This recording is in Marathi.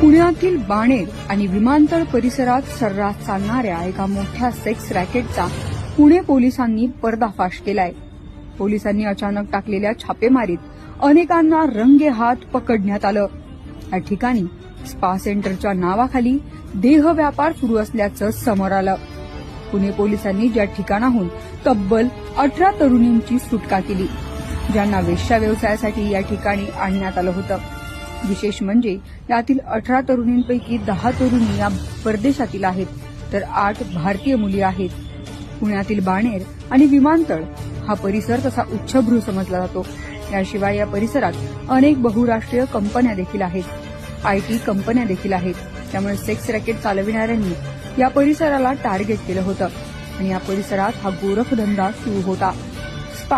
पुण्यातील बाणेर आणि विमानतळ परिसरात सर्रास चालणाऱ्या एका मोठ्या सेक्स रॅकेटचा पुणे पोलिसांनी पर्दाफाश केलाय. पोलिसांनी अचानक टाकलेल्या छापेमारीत अनेकांना रंगे हात पकडण्यात आलं. या ठिकाणी स्पा सेंटरच्या नावाखाली देह व्यापार सुरू असल्याचं समोर आलं. पुणे पोलिसांनी ज्या ठिकाणाहून तब्बल अठरा तरुणींची सुटका केली ज्यांना वेश्या व्यवसायासाठी या ठिकाणी आणण्यात आलं होतं. विशेष म्हणजे यातील अठरा तरुणींपैकी दहा तरुणी या परदेशातील आहेत तर आठ भारतीय मुली आहेत. पुण्यातील बाणेर आणि विमानतळ हा परिसर तसा उच्चभ्रू समजला जातो. याशिवाय या परिसरात अनेक बहुराष्ट्रीय कंपन्या देखील आहेत. आयटी कंपन्या देखील आहेत. त्यामुळे सेक्स रॅकेट चालविणाऱ्यांनी या परिसराला टार्गेट केलं होतं. आणि या परिसरात हा गोरखधंदा सुरू होता.